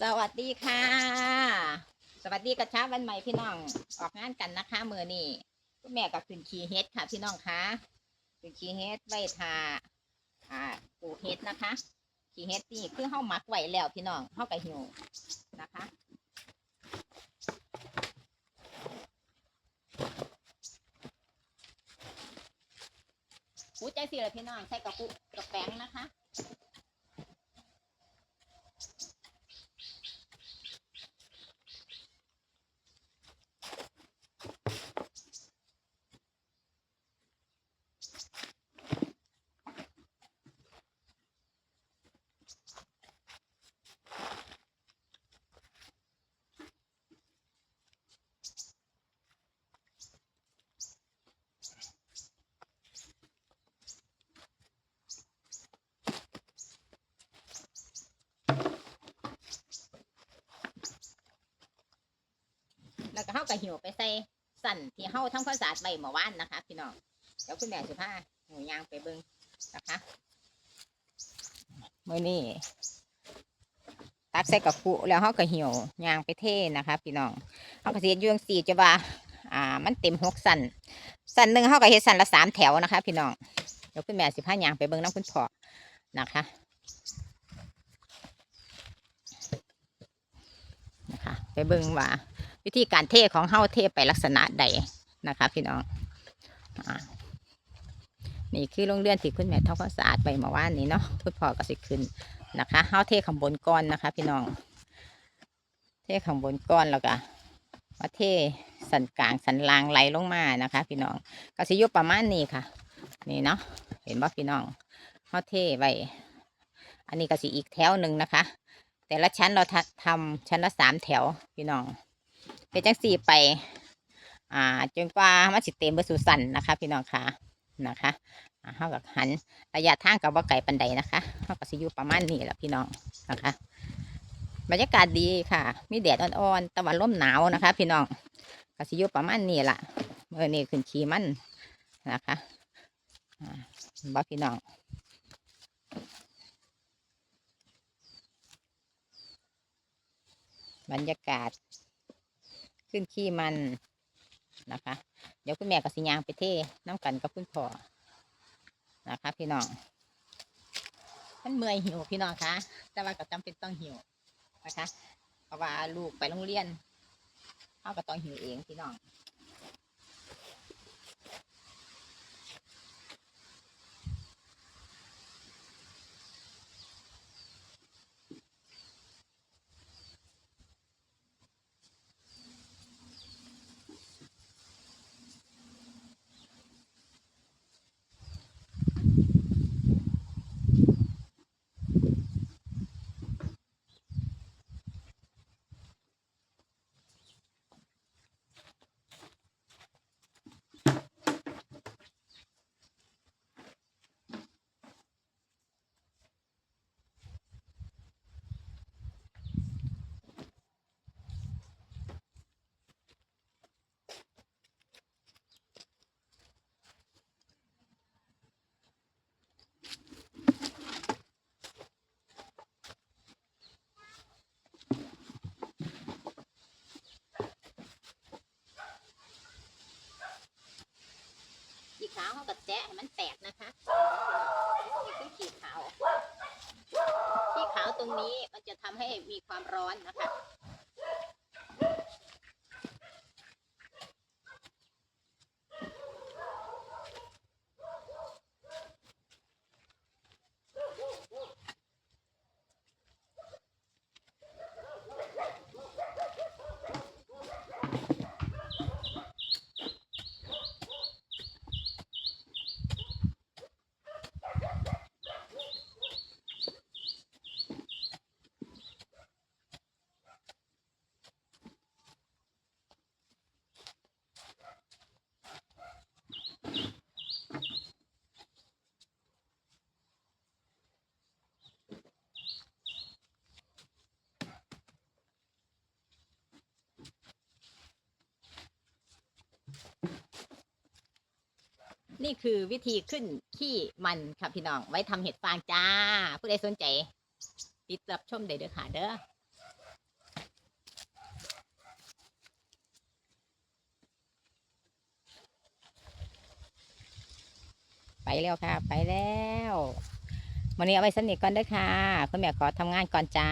สวัสดีค่ะ สวัสดีกับเช้าวันใหม่พี่น้องออกงานกันนะคะมือนี่คุณแม่กับขึ้นขีเฮ็ดค่ะ พี่น้องคะขึ้นขีเฮ็ดไว้ทาอ่าปูเฮ็ดนะคะ ขีเฮ็ดนี่คือเฮาหมักไว้แล้วพี่น้องเฮากับหิวนะคะหูใจสิเลยพี่น้องใส่กระปุกกระแป้งนะคะ แล้วก็เฮาก็หิวไปใส่สั่นที่เฮาทำความสะอาดไว้เมื่อวานนะคะ พี่น้อง เดี๋ยวคุณแม่สิพาหนูยางไปเบิ่งนะคะเมื้อนี้ตักใส่กระปุแล้วเฮาก็หิวยางไปเท่นะคะ พี่น้องเฮาก็เฮ็ดอยู่งซี่จะว่า อ่า มันเต็มหกสันสันหนึ่งเฮาก็เฮ็ดสันละสามแถวนะคะ พี่น้องเดี๋ยวคุณแม่สิพายางไปเบิ่งน้ำคุณพ่อนะคะนะคะ ไปเบิ่งว่า วิธีการเทของเฮาเทไปลักษณะใดนะคะ พี่น้อง นี่คือโรงเรือนที่คุณแม่ทำความสะอาดไปเมื่อวานนี้เนาะคุณพ่อก็สิขึ้นนะคะเฮาเทข้างบนก้อนนะคะ พี่น้อง เทข้างบนก้อนแล้วก็มาเทสันกลางสันล่างไหลลงมานะคะ พี่น้องก็สิยู่ประมาณนี้ค่ะ นี่เนาะเห็นบ่พี่น้องเฮาเทไว้อันนี้ก็สิอีกแถวหนึ่งนะคะ แต่ละชั้นเราทำทำชั้นละสามแถวพี่น้องเป็นจังสี่ไป อ่าจนกว่ามันสิเต็มเบอร์สุสันนะคะ พี่น้องค่ะ นะคะเท่ากับหันระยะทางกับว่าไก่ปันใดนะคะเท่ากับสิอยู่ประมาณนี้แหละพี่น้องนะคะบรรยากาศดีค่ะ มีแดดอ่อนๆตะวันร่มหนาวนะคะ พี่น้องกับสิอยู่ประมาณนี้แหละเมื่อนี้ขึ้นขี่มันนะคะอ่าพี่น้องบรรยากาศขึ้นขี้มันนะคะ เดี๋ยวคุณแม่กับสิยางไปเทน้ำกันกับคุณพ่อนะคะพี่น้องมันเมื่อยหิวพี่น้องคะแต่ว่าก็จำเป็นต้องหิวนะคะเพราะว่าลูกไปโรงเรียนเขาก็ต้องหิวเองพี่น้อง ขีขาวเขาก็แจะให้มันแตกนะคะนี่คือขีขาวขีขาวตรงนี้มันจะทำให้มีความร้อนนะคะ นี่คือวิธีขึ้นขี้มันค่ะพี่น้อง ไว้ทำเห็ดฟางจ้า ผู้ใดสนใจ ติดตับชมได้เด้อค่ะเด้อไปแล้วค่ะ ไปแล้ววันนี้เอาไปสนิทก่อนเด้อค่ะ คุณแม่ขอทำงานก่อนจ้า